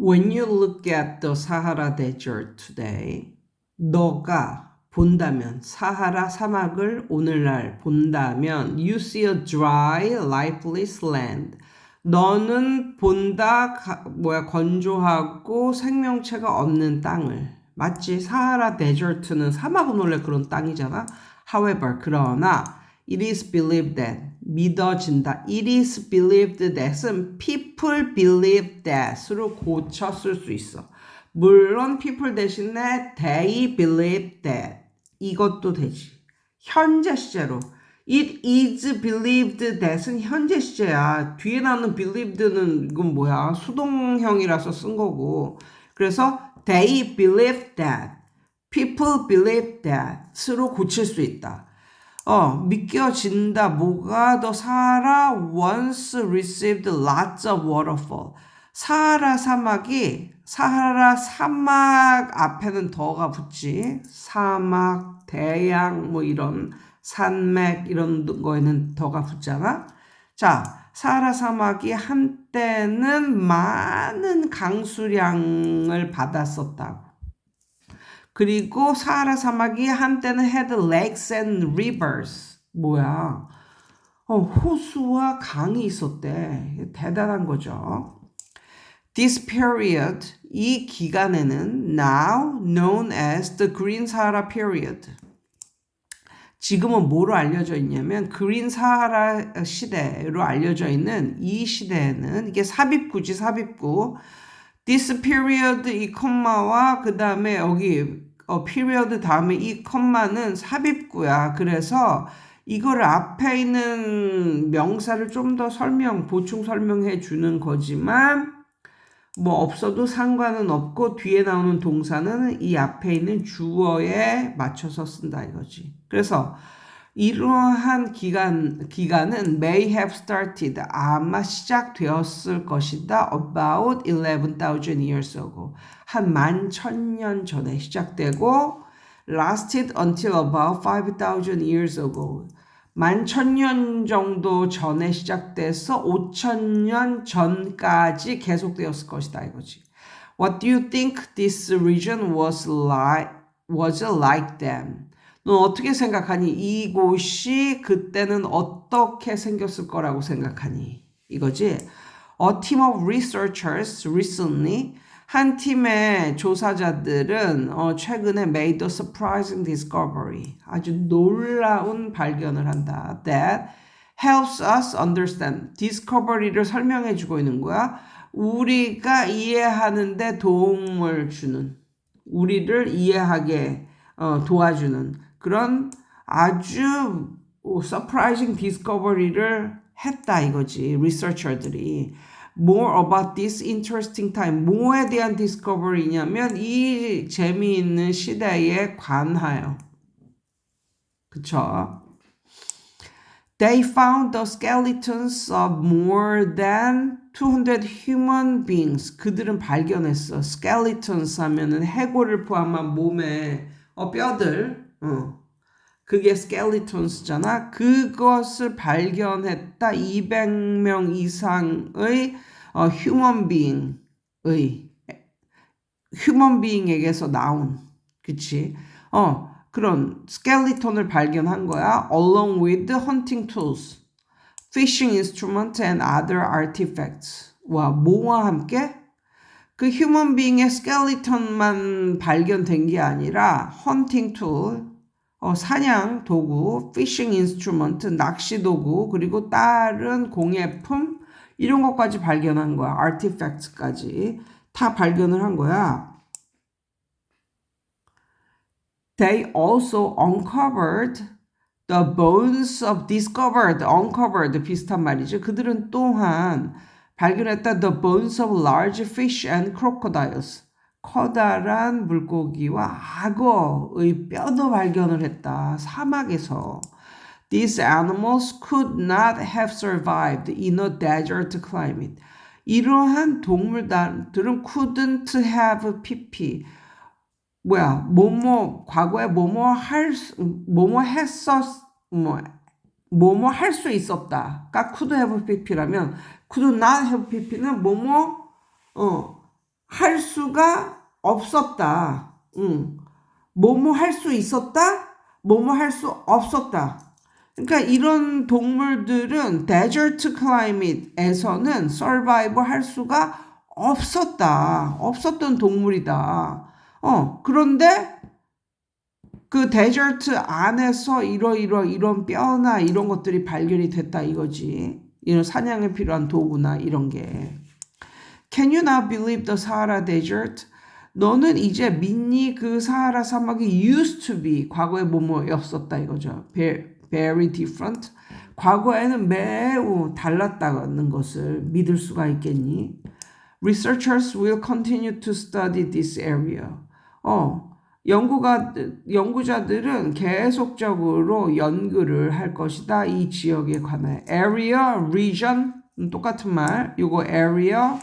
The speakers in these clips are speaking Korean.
When you look at the Sahara Desert today, 너가 본다면 사하라 사막을 오늘날 본다면 you see a dry, lifeless land. 너는 본다 가- 뭐야 건조하고 생명체가 없는 땅을 맞지? 사하라 데저트는 사막은 원래 그런 땅이잖아. However, 그러나 it is believed that 믿어진다. It is believed that은 people believe that으로 고쳤을 수 있어. 물론 people 대신에 they believe that 이것도 되지. 현재 시제로 It is believed that은 현재 시제야. 뒤에 나오는 believed는 이건 뭐야? 수동형이라서 쓴 거고. 그래서 they believe that, people believe that으로 고칠 수 있다. 어, 믿겨진다. 뭐가 더 사하라 once received lots of waterfall. 사하라 사막이 사하라 사막 앞에는 더가 붙지. 사막, 대양 뭐 이런 산맥 이런 거에는 더가 붙잖아. 자, 사하라 사막이 한때는 많은 강수량을 받았었다고. 그리고 사하라 사막이 한때는 had lakes and rivers. 뭐야? 어, 호수와 강이 있었대. 대단한 거죠. This period, 이 기간에는 now known as the Green Sahara period. 지금은 뭐로 알려져 있냐면 그린 사하라 시대로 알려져 있는 이 시대에는 이게 삽입구지 삽입구. This period 이 컴마와 그 다음에 여기 어, period 다음에 이 컴마는 삽입구야. 그래서 이거를 앞에 있는 명사를 좀 더 설명, 보충 설명해 주는 거지만 뭐 없어도 상관은 없고 뒤에 나오는 동사는 이 앞에 있는 주어에 맞춰서 쓴다 이거지. 그래서 이러한 기간 기간은 may have started 아마 시작되었을 것이다 about 11,000 years ago 한 만 천 년 전에 시작되고 lasted until about 5,000 years ago 만 천 년 정도 전에 시작돼서 5천 년 전까지 계속되었을 것이다 이거지. What do you think this region was like was like then? 넌 어떻게 생각하니? 이곳이 그때는 어떻게 생겼을 거라고 생각하니? 이거지. A team of researchers recently 한 팀의 조사자들은 어, 최근에 made a surprising discovery. 아주 놀라운 발견을 한다. That helps us understand. discovery를 설명해 주고 있는 거야. 우리가 이해하는데 도움을 주는, 우리를 이해하게 어, 도와주는 그런 아주 surprising discovery를 했다 이거지. 리서처들이. More about this interesting time. 뭐에 대한 discovery냐면 이 재미있는 시대에 관하여. 그쵸? They found the skeletons of more than 200 human beings. 그들은 발견했어. skeletons 하면은 해골을 포함한 몸의 어, 뼈들. 어. 그게 skeletons잖아. 그것을 발견했다. 200명 이상의 어, human being의 human being에게서 나온 그치? 어 그런 스켈리톤을 발견한 거야. along with hunting tools, fishing instrument and other artifacts. 와 뭐와 함께? 그 휴먼 빙의 스켈리톤만 발견된 게 아니라 헌팅 툴, 어, 사냥 도구, 피싱 인스트루먼트, 낚시 도구, 그리고 다른 공예품 이런 것까지 발견한 거야. 아티팩트까지 다 발견을 한 거야. They also uncovered the bones of discovered, uncovered 비슷한 말이죠. 그들은 또한 발견했다 the bones of large fish and crocodiles. 커다란 물고기와 악어의 뼈도 발견을 했다. 사막에서. These animals could not have survived in a desert climate. 이러한 동물들은 couldn't have pp. 뭐야, 뭐뭐, 과거에 뭐뭐 할, 수- 뭐뭐 했었, 뭐, 뭐뭐 할 수 있었다. 가 could have pp라면 could not have pp는 뭐뭐, 어, 할 수가 없었다. 응. 뭐뭐 할 수 있었다? 뭐뭐 할 수 없었다. 그러니까 이런 동물들은 데저트 클라이밋에서는 서바이브 할 수가 없었다. 없었던 동물이다. 어, 그런데 그 데저트 안에서 이러이러 이런 뼈나 이런 것들이 발견이 됐다 이거지. 이런 사냥에 필요한 도구나 이런 게. Can you not believe the Sahara Desert? 너는 이제 믿니 그 사하라 사막이 used to be 과거에 뭐뭐였었다 이거죠. Very different. 과거에는 매우 달랐다는 것을 믿을 수가 있겠니? Researchers will continue to study this area. 어, 연구가 연구자들은 계속적으로 연구를 할 것이다. 이 지역에 관해 area, region 똑같은 말. 요거 area,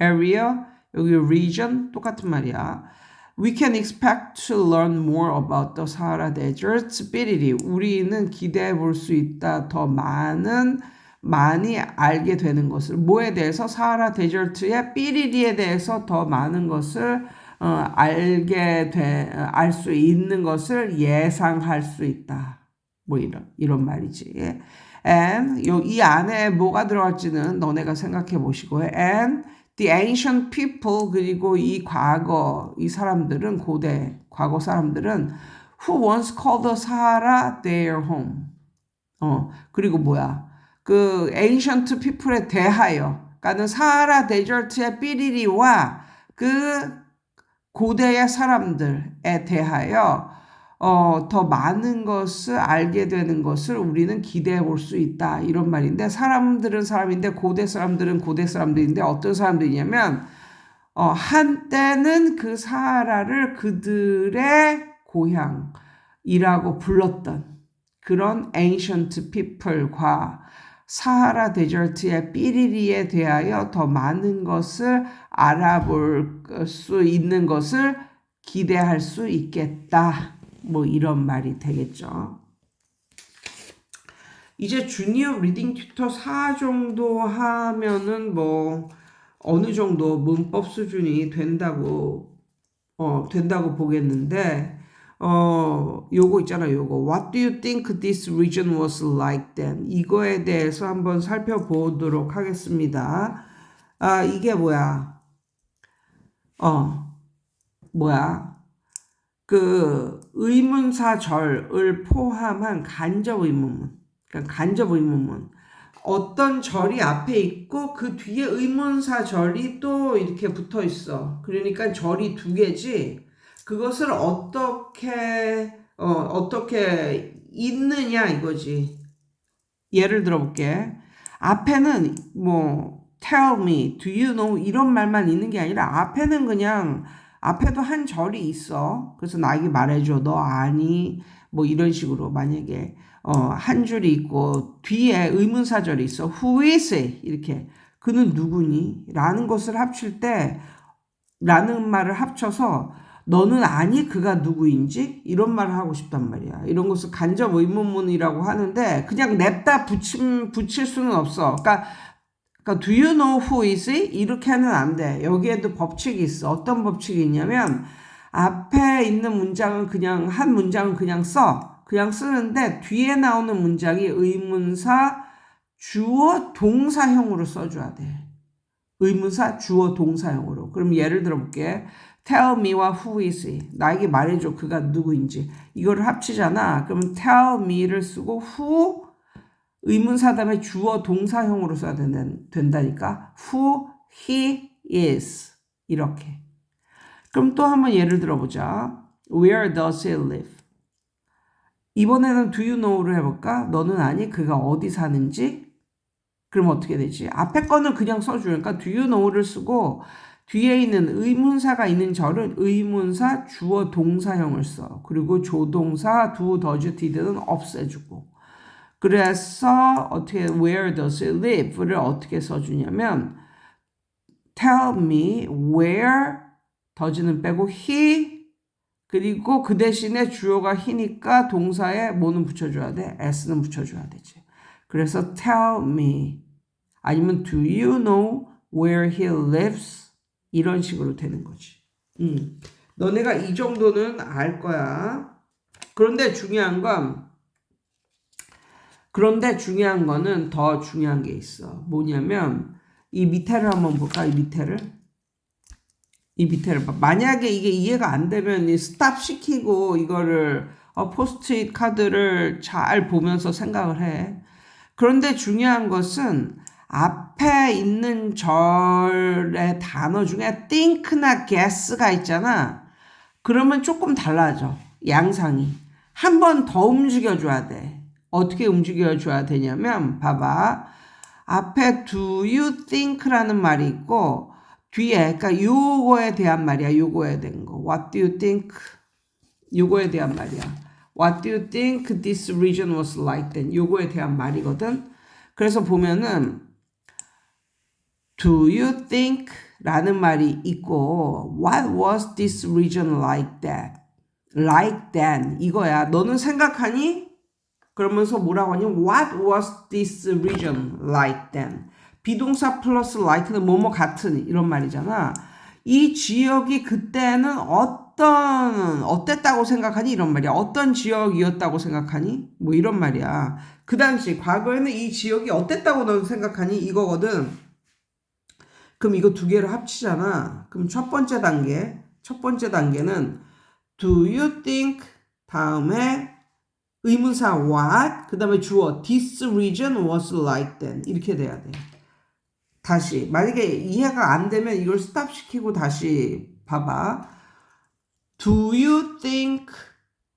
area 여기 region 똑같은 말이야. We can expect to learn more about the Sahara Desert spirit. 우리는 기대해 볼 수 있다. 더 많은 많이 알게 되는 것을 뭐에 대해서 사하라 데저트의 삐리리에 대해서 더 많은 것을 어, 알게 돼알 수 있는 것을 예상할 수 있다. 뭐 이런 이런 말이지. And 요, 이 안에 뭐가 들어갈지는 너네가 생각해 보시고 and the ancient people 그리고 이 과거 이 사람들은 고대 과거 사람들은 who once called the Sahara their home. 어 그리고 뭐야 그 ancient people에 대하여 그러니까는 사하라 데저트의 삐리리와 그 고대의 사람들에 대하여 어, 더 많은 것을 알게 되는 것을 우리는 기대해 볼 수 있다. 이런 말인데, 사람들은 사람인데, 고대 사람들은 고대 사람들인데, 어떤 사람들이냐면, 어, 한때는 그 사하라를 그들의 고향이라고 불렀던 그런 ancient people과 사하라 데저트의 삐리리에 대하여 더 많은 것을 알아볼 수 있는 것을 기대할 수 있겠다. 뭐 이런 말이 되겠죠. 이제 주니어 리딩 튜터 4 정도 하면은 뭐 어느 정도 문법 수준이 된다고 어 된다고 보겠는데 어, 요거 있잖아요. 요거. What do you think this region was like then? 이거에 대해서 한번 살펴보도록 하겠습니다. 아, 이게 뭐야? 어, 뭐야? 그 의문사 절을 포함한 간접 의문문. 그러니까 간접 의문문. 어떤 절이 앞에 있고 그 뒤에 의문사 절이 또 이렇게 붙어 있어. 그러니까 절이 두 개지. 그것을 어떻게 어, 어떻게 있느냐 이거지. 예를 들어 볼게. 앞에는 뭐 tell me, do you know 이런 말만 있는 게 아니라 앞에는 그냥 앞에도 한 절이 있어. 그래서 나에게 말해줘. 너 아니? 뭐 이런 식으로 만약에 어, 한 줄이 있고 뒤에 의문사절이 있어. Who is it? 이렇게 그는 누구니? 라는 것을 합칠 때 라는 말을 합쳐서 너는 아니 그가 누구인지 이런 말을 하고 싶단 말이야. 이런 것을 간접 의문문이라고 하는데 그냥 냅다 붙임 붙일 수는 없어. 그러니까 그러니까 do you know who is he? 이렇게는 안 돼. 여기에도 법칙이 있어. 어떤 법칙이 있냐면 앞에 있는 문장은 그냥 한 문장은 그냥 써. 그냥 쓰는데 뒤에 나오는 문장이 의문사 주어 동사형으로 써줘야 돼. 의문사 주어 동사형으로. 그럼 예를 들어 볼게. tell me와 who is he. 나에게 말해줘. 그가 누구인지. 이거를 합치잖아. 그럼 tell me를 쓰고 who 의문사 다음에 주어 동사형으로 써야 된다니까. who he is. 이렇게. 그럼 또 한번 예를 들어보자. Where does he live? 이번에는 do you know를 해볼까? 너는 아니 그가 어디 사는지? 그럼 어떻게 되지? 앞에 거는 그냥 써주니까 do you know를 쓰고 뒤에 있는 의문사가 있는 절은 의문사 주어 동사형을 써. 그리고 조동사 do, does, did는 없애주고. 그래서 어떻게 where does he live를 어떻게 써주냐면 tell me where does는 빼고 he 그리고 그 대신에 주어가 he니까 동사에 뭐는 붙여줘야 돼? s는 붙여줘야 되지. 그래서 tell me 아니면 do you know where he lives? 이런 식으로 되는 거지. 음. 너네가 이 정도는 알 거야. 그런데 중요한 건 그런데 중요한 거는 더 중요한 게 있어. 뭐냐면 이 밑에를 한번 볼까? 이 밑에를 이 밑에를 봐. 만약에 이게 이해가 안 되면 이 스탑 시키고 이거를 어, 포스트잇 카드를 잘 보면서 생각을 해. 그런데 중요한 것은 앞에 있는 절의 단어 중에 think나 guess가 있잖아. 그러면 조금 달라져. 양상이. 한 번 더 움직여줘야 돼. 어떻게 움직여 줘야 되냐면, 봐봐. 앞에 do you think라는 말이 있고, 뒤에, 그러니까 요거에 대한 말이야. 요거에 대한 거. What do you think? 요거에 대한 말이야. What do you think this region was like then? 요거에 대한 말이거든. 그래서 보면은 Do you think? 라는 말이 있고 What was this region like that? Like then 이거야. 너는 생각하니? 그러면서 뭐라고 하니? What was this region like then? 비동사 플러스 like는 뭐뭐 같은 이런 말이잖아. 이 지역이 그때는 어떤 어땠다고 생각하니 이런 말이야. 어떤 지역이었다고 생각하니? 뭐 이런 말이야. 그 당시 과거에는 이 지역이 어땠다고 너는 생각하니 이거거든. 그럼 이거 두 개를 합치잖아. 그럼 첫 번째 단계, 첫 번째 단계는 do you think 다음에 의문사 what 그 다음에 주어 this region was like then 이렇게 돼야 돼. 다시 만약에 이해가 안 되면 이걸 스탑 시키고 다시 봐봐. Do you think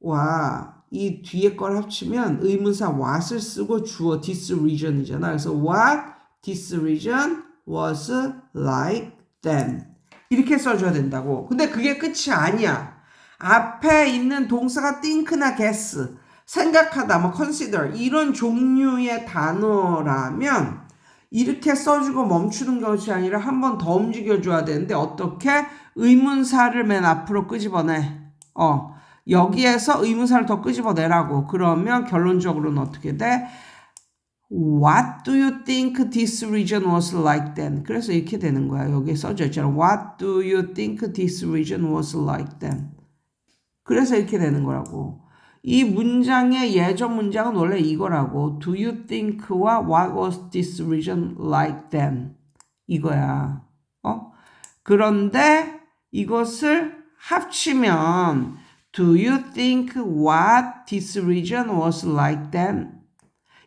와 이 뒤에 걸 합치면 의문사 what을 쓰고 주어 this region이잖아. 그래서 what this region was like then 이렇게 써줘야 된다고. 근데 그게 끝이 아니야. 앞에 있는 동사가 think나 guess 생각하다 뭐 consider 이런 종류의 단어라면 이렇게 써주고 멈추는 것이 아니라 한 번 더 움직여줘야 되는데 어떻게 의문사를 맨 앞으로 끄집어내. 어 여기에서 의문사를 더 끄집어내라고. 그러면 결론적으로는 어떻게 돼? What do you think this region was like then? 그래서 이렇게 되는 거야. 여기 써져 있잖아. What do you think this region was like then? 그래서 이렇게 되는 거라고. 이 문장의 예전 문장은 원래 이거라고. Do you think와 what was this region like then? 이거야. 어? 그런데 이것을 합치면 Do you think what this region was like then?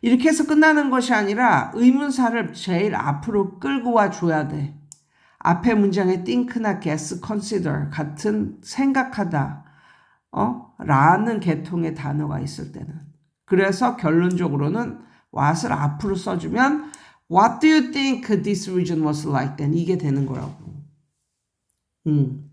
이렇게 해서 끝나는 것이 아니라 의문사를 제일 앞으로 끌고 와 줘야 돼. 앞에 문장에 think나 guess, consider 같은 생각하다, 어? 라는 계통의 단어가 있을 때는. 그래서 결론적으로는 what을 앞으로 써주면 what do you think this region was like then? 이게 되는 거라고. 음.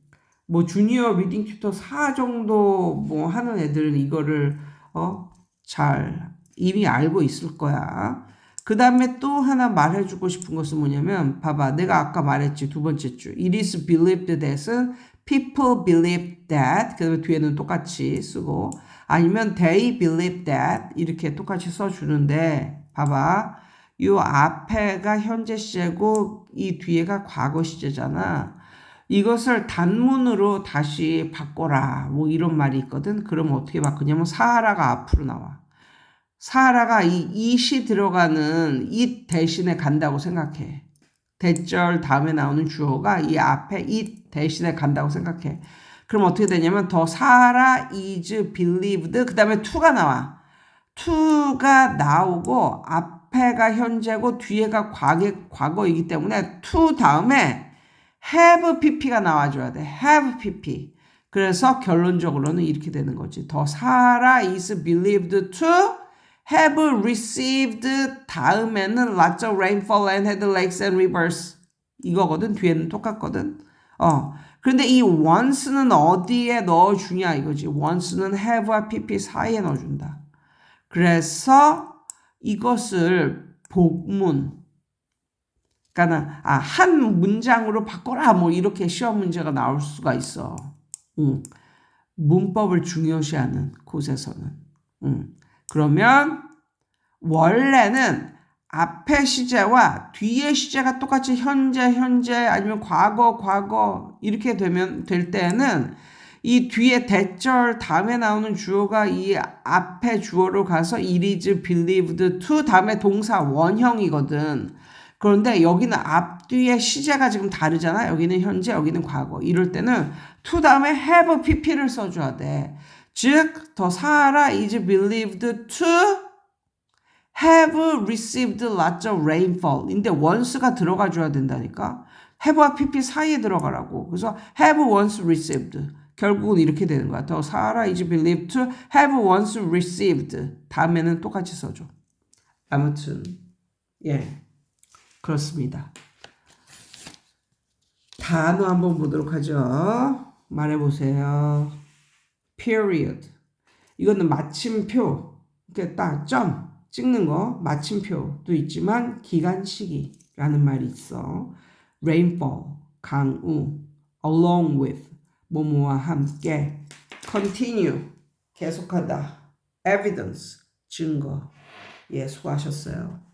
뭐 주니어 리딩 튜터 4 정도 뭐 하는 애들은 이거를 어? 잘 이미 알고 있을 거야. 그 다음에 또 하나 말해주고 싶은 것은 뭐냐면, 봐봐. 내가 아까 말했지, 두 번째 줄. It is believed that은 people believe that. 그 뒤에는 똑같이 쓰고, 아니면 they believe that. 이렇게 똑같이 써주는데, 봐봐. 요 앞에가 현재 시제고, 이 뒤에가 과거 시제잖아. 이것을 단문으로 다시 바꿔라. 뭐 이런 말이 있거든. 그럼 어떻게 바꾸냐면, 사하라가 앞으로 나와. 사하라가 이 it이 들어가는 it 대신에 간다고 생각해. 대절 다음에 나오는 주어가 이 앞에 it 대신에 간다고 생각해. 그럼 어떻게 되냐면 더 사하라 is believed 그 다음에 to가 나와. to가 나오고 앞에가 현재고 뒤에가 과거, 과거이기 때문에 to 다음에 have pp가 나와줘야 돼. have pp. 그래서 결론적으로는 이렇게 되는 거지. 더 사하라 is believed to have received 다음에는 lots of rainfall and had lakes and rivers. 이거거든 뒤에는 똑같거든. 어. 그런데 이 once는 어디에 넣어주냐 이거지. once는 have와 pp 사이에 넣어준다. 그래서 이것을 복문 그러니까는 아, 한 문장으로 바꿔라. 뭐 이렇게 시험 문제가 나올 수가 있어. 응. 문법을 중요시하는 곳에서는. 응. 그러면 원래는 앞에 시제와 뒤에 시제가 똑같이 현재, 현재 아니면 과거, 과거 이렇게 되면 될 때는 이 뒤에 대절 다음에 나오는 주어가 이 앞에 주어로 가서 it is believed to 다음에 동사 원형이거든. 그런데 여기는 앞뒤에 시제가 지금 다르잖아. 여기는 현재, 여기는 과거. 이럴 때는 to 다음에 have pp를 써줘야 돼. 즉, 더 사하라 is believed to have received lots of rainfall. 인데 once가 들어가 줘야 된다니까. have와 pp 사이에 들어가라고. 그래서 have once received. 결국은 이렇게 되는 거야. 더 사하라 is believed to have once received. 다음에는 똑같이 써줘. 아무튼 예 그렇습니다. 단어 한번 보도록 하죠. 말해보세요. Period. 이거는 마침표. 이렇게 딱 점 찍는 거 마침표도 있지만 기간 시기라는 말이 있어. rainfall 강우 along with 뭐뭐와 함께 continue 계속하다 evidence 증거 예 수고하셨어요.